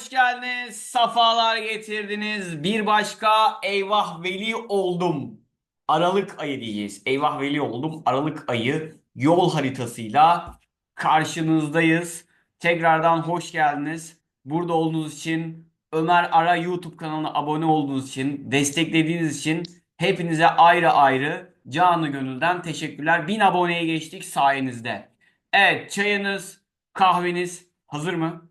hoş geldiniz. Safalar getirdiniz. Bir başka eyvah veli oldum. Aralık ayı diyeceğiz. Eyvah veli oldum. Aralık ayı yol haritasıyla karşınızdayız. Tekrardan hoş geldiniz. Burada olduğunuz için Ömer Ara YouTube kanalına abone olduğunuz için, desteklediğiniz için hepinize ayrı ayrı canı gönülden teşekkürler. 1000 aboneye geçtik sayenizde. Evet çayınız, kahveniz hazır mı?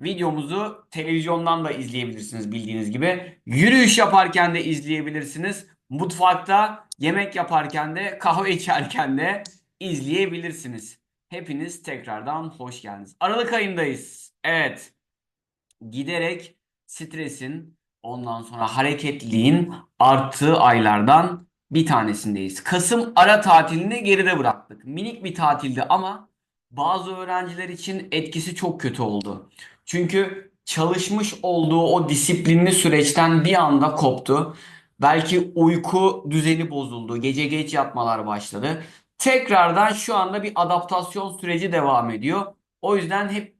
Videomuzu televizyondan da izleyebilirsiniz bildiğiniz gibi. Yürüyüş yaparken de izleyebilirsiniz. Mutfakta yemek yaparken de kahve içerken de izleyebilirsiniz. Hepiniz tekrardan hoş geldiniz. Aralık ayındayız. Evet. Giderek stresin ondan sonra hareketliliğin arttığı aylardan bir tanesindeyiz. Kasım ara tatilini geride bıraktık. Minik bir tatildi ama bazı öğrenciler için etkisi çok kötü oldu. Çünkü çalışmış olduğu o disiplinli süreçten bir anda koptu. Belki uyku düzeni bozuldu. Gece geç yatmalar başladı. Tekrardan şu anda bir adaptasyon süreci devam ediyor. O yüzden hep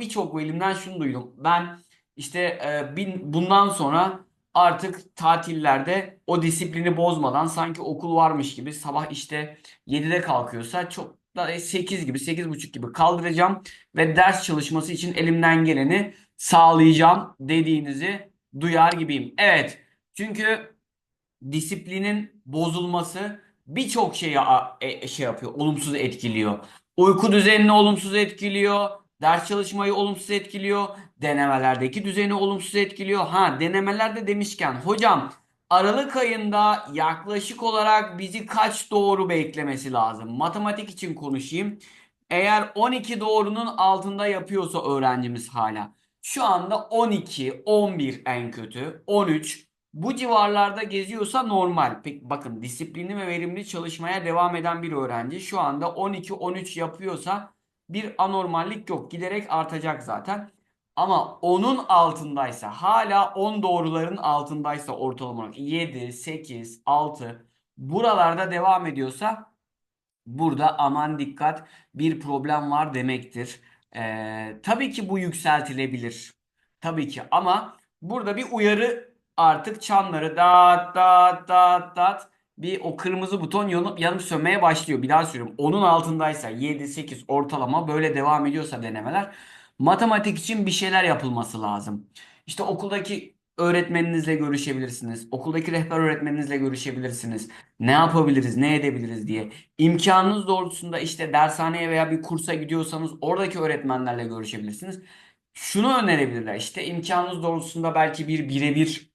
birçok velimden şunu duydum. Ben işte e, bin- bundan sonra artık tatillerde o disiplini bozmadan sanki okul varmış gibi sabah işte 7'de kalkıyorsa çok 8 gibi 8.30 gibi kaldıracağım ve ders çalışması için elimden geleni sağlayacağım dediğinizi duyar gibiyim. Evet. Çünkü disiplinin bozulması birçok şeyi e- şey yapıyor, olumsuz etkiliyor. Uyku düzenini olumsuz etkiliyor, ders çalışmayı olumsuz etkiliyor, denemelerdeki düzeni olumsuz etkiliyor. Ha, denemelerde demişken hocam Aralık ayında yaklaşık olarak bizi kaç doğru beklemesi lazım? Matematik için konuşayım. Eğer 12 doğrunun altında yapıyorsa öğrencimiz hala. Şu anda 12, 11 en kötü, 13 bu civarlarda geziyorsa normal. Peki bakın disiplinli ve verimli çalışmaya devam eden bir öğrenci şu anda 12-13 yapıyorsa bir anormallik yok. Giderek artacak zaten. Ama onun altındaysa hala 10 doğruların altındaysa ortalama olarak 7, 8, 6 buralarda devam ediyorsa burada aman dikkat bir problem var demektir. Ee, tabii ki bu yükseltilebilir. Tabii ki ama burada bir uyarı artık çanları dat dat dat dat bir o kırmızı buton yanıp yanıp sönmeye başlıyor. Bir daha söylüyorum. Onun altındaysa 7 8 ortalama böyle devam ediyorsa denemeler matematik için bir şeyler yapılması lazım. İşte okuldaki öğretmeninizle görüşebilirsiniz. Okuldaki rehber öğretmeninizle görüşebilirsiniz. Ne yapabiliriz, ne edebiliriz diye. İmkanınız doğrultusunda işte dershaneye veya bir kursa gidiyorsanız oradaki öğretmenlerle görüşebilirsiniz. Şunu önerebilirler. İşte imkanınız doğrultusunda belki bir birebir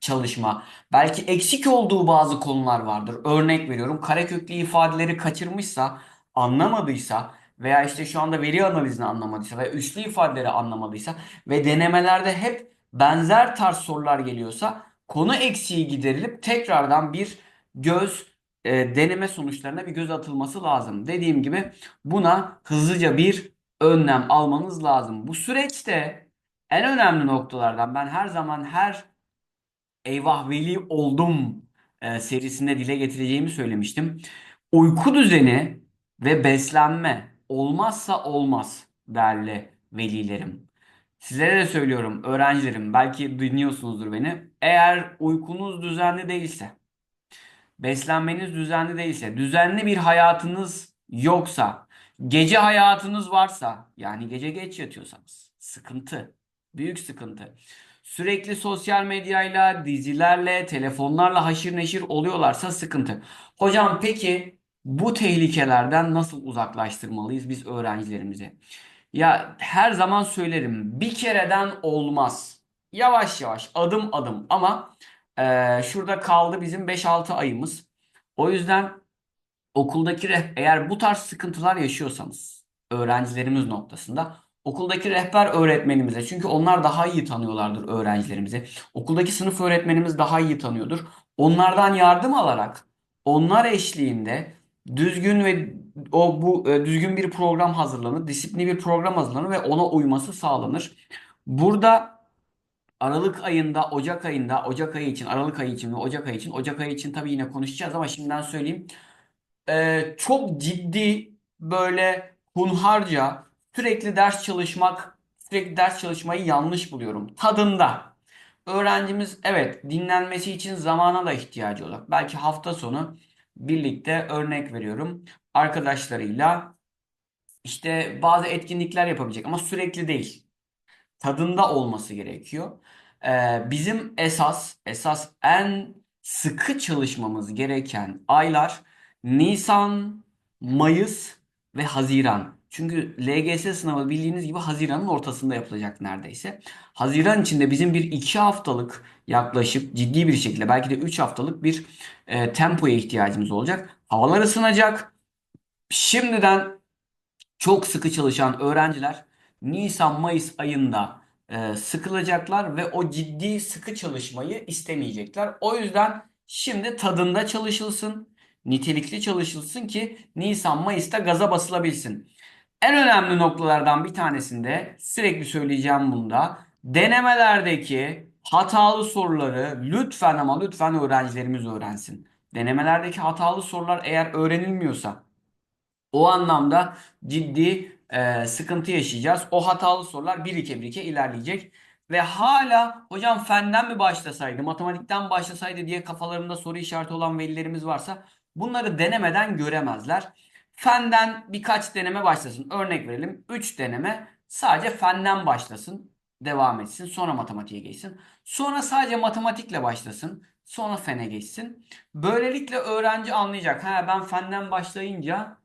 çalışma. Belki eksik olduğu bazı konular vardır. Örnek veriyorum. Kareköklü ifadeleri kaçırmışsa, anlamadıysa veya işte şu anda veri analizini anlamadıysa veya üslü ifadeleri anlamadıysa ve denemelerde hep benzer tarz sorular geliyorsa konu eksiği giderilip tekrardan bir göz e, deneme sonuçlarına bir göz atılması lazım. Dediğim gibi buna hızlıca bir önlem almanız lazım. Bu süreçte en önemli noktalardan ben her zaman her Eyvah Veli Oldum e, serisinde dile getireceğimi söylemiştim. Uyku düzeni ve beslenme olmazsa olmaz değerli velilerim. Sizlere de söylüyorum öğrencilerim belki dinliyorsunuzdur beni. Eğer uykunuz düzenli değilse, beslenmeniz düzenli değilse, düzenli bir hayatınız yoksa, gece hayatınız varsa, yani gece geç yatıyorsanız sıkıntı, büyük sıkıntı. Sürekli sosyal medyayla, dizilerle, telefonlarla haşır neşir oluyorlarsa sıkıntı. Hocam peki bu tehlikelerden nasıl uzaklaştırmalıyız biz öğrencilerimizi? Ya her zaman söylerim bir kereden olmaz. Yavaş yavaş adım adım ama eee, şurada kaldı bizim 5-6 ayımız. O yüzden okuldaki reh- eğer bu tarz sıkıntılar yaşıyorsanız öğrencilerimiz noktasında okuldaki rehber öğretmenimize çünkü onlar daha iyi tanıyorlardır öğrencilerimizi. Okuldaki sınıf öğretmenimiz daha iyi tanıyordur. Onlardan yardım alarak onlar eşliğinde düzgün ve o bu e, düzgün bir program hazırlanır, disiplinli bir program hazırlanır ve ona uyması sağlanır. Burada Aralık ayında, Ocak ayında, Ocak ayı için, Aralık ayı için ve Ocak ayı için, Ocak ayı için tabii yine konuşacağız ama şimdiden söyleyeyim. Ee, çok ciddi böyle hunharca sürekli ders çalışmak sürekli ders çalışmayı yanlış buluyorum. Tadında. Öğrencimiz evet dinlenmesi için zamana da ihtiyacı olacak. Belki hafta sonu birlikte örnek veriyorum. Arkadaşlarıyla işte bazı etkinlikler yapabilecek ama sürekli değil. Tadında olması gerekiyor. Ee, bizim esas esas en sıkı çalışmamız gereken aylar Nisan, Mayıs ve Haziran. Çünkü LGS sınavı bildiğiniz gibi Haziran'ın ortasında yapılacak neredeyse. Haziran içinde bizim bir iki haftalık yaklaşık ciddi bir şekilde belki de 3 haftalık bir e, tempoya ihtiyacımız olacak. Havalar ısınacak. Şimdiden çok sıkı çalışan öğrenciler Nisan-Mayıs ayında e, sıkılacaklar ve o ciddi sıkı çalışmayı istemeyecekler. O yüzden şimdi tadında çalışılsın, nitelikli çalışılsın ki Nisan-Mayıs'ta gaza basılabilsin. En önemli noktalardan bir tanesinde sürekli söyleyeceğim bunda denemelerdeki hatalı soruları lütfen ama lütfen öğrencilerimiz öğrensin. Denemelerdeki hatalı sorular eğer öğrenilmiyorsa o anlamda ciddi e, sıkıntı yaşayacağız. O hatalı sorular birike birike ilerleyecek. Ve hala hocam fenden mi başlasaydı, matematikten başlasaydı diye kafalarında soru işareti olan velilerimiz varsa bunları denemeden göremezler. Fenden birkaç deneme başlasın. Örnek verelim. 3 deneme sadece fenden başlasın. Devam etsin. Sonra matematiğe geçsin. Sonra sadece matematikle başlasın. Sonra fene geçsin. Böylelikle öğrenci anlayacak. Ha ben fenden başlayınca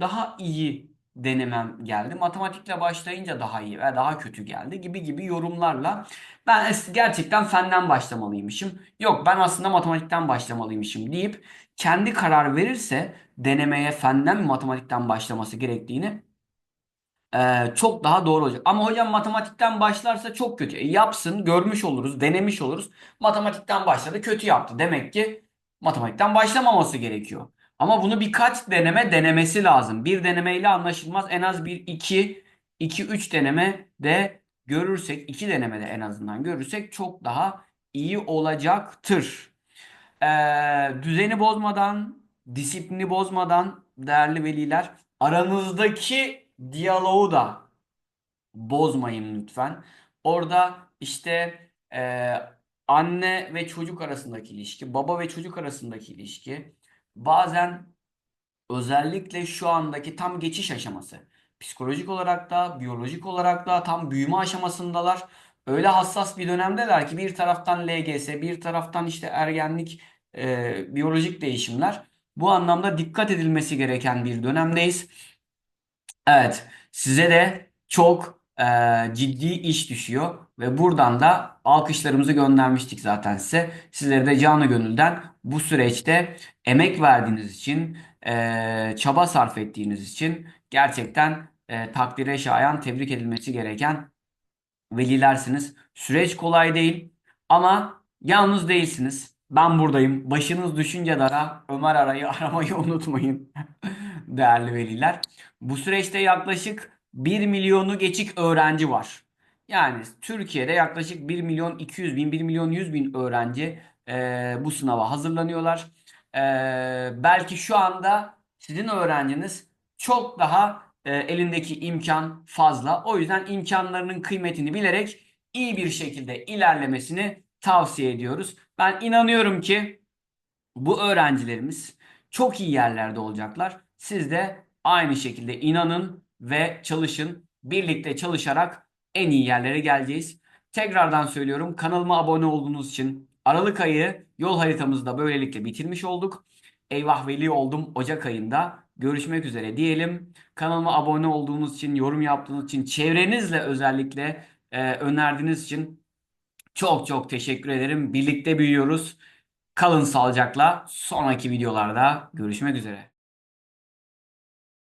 daha iyi denemem geldi. Matematikle başlayınca daha iyi ve daha kötü geldi gibi gibi yorumlarla ben gerçekten fenden başlamalıymışım. Yok ben aslında matematikten başlamalıymışım deyip kendi karar verirse denemeye fenden matematikten başlaması gerektiğini ee, çok daha doğru olacak. Ama hocam matematikten başlarsa çok kötü. E, yapsın, görmüş oluruz, denemiş oluruz. Matematikten başladı, kötü yaptı. Demek ki matematikten başlamaması gerekiyor. Ama bunu birkaç deneme denemesi lazım. Bir denemeyle anlaşılmaz. En az bir iki, iki üç deneme de görürsek, iki denemede en azından görürsek çok daha iyi olacaktır. Ee, düzeni bozmadan, disiplini bozmadan değerli veliler aranızdaki diyaloğu da bozmayın lütfen. Orada işte e, anne ve çocuk arasındaki ilişki, baba ve çocuk arasındaki ilişki bazen özellikle şu andaki tam geçiş aşaması. Psikolojik olarak da, biyolojik olarak da tam büyüme aşamasındalar. Öyle hassas bir dönemdeler ki bir taraftan LGS, bir taraftan işte ergenlik, e, biyolojik değişimler. Bu anlamda dikkat edilmesi gereken bir dönemdeyiz. Evet, size de çok e, ciddi iş düşüyor ve buradan da alkışlarımızı göndermiştik zaten size. Sizlere de canı gönülden bu süreçte emek verdiğiniz için, e, çaba sarf ettiğiniz için gerçekten e, takdire şayan, tebrik edilmesi gereken velilersiniz. Süreç kolay değil ama yalnız değilsiniz. Ben buradayım. Başınız düşünce dara Ömer arayı aramayı unutmayın değerli veliler. Bu süreçte yaklaşık 1 milyonu geçik öğrenci var. Yani Türkiye'de yaklaşık 1 milyon 200 bin, 1 milyon 100 bin öğrenci e, bu sınava hazırlanıyorlar. E, belki şu anda sizin öğrenciniz çok daha e, elindeki imkan fazla. O yüzden imkanlarının kıymetini bilerek iyi bir şekilde ilerlemesini tavsiye ediyoruz. Ben inanıyorum ki bu öğrencilerimiz çok iyi yerlerde olacaklar. Siz de aynı şekilde inanın ve çalışın. Birlikte çalışarak en iyi yerlere geleceğiz. Tekrardan söylüyorum kanalıma abone olduğunuz için Aralık ayı yol haritamızı da böylelikle bitirmiş olduk. Eyvah veli oldum Ocak ayında. Görüşmek üzere diyelim. Kanalıma abone olduğunuz için, yorum yaptığınız için, çevrenizle özellikle e, önerdiğiniz için çok çok teşekkür ederim. Birlikte büyüyoruz. Kalın sağlıcakla. Sonraki videolarda görüşmek üzere.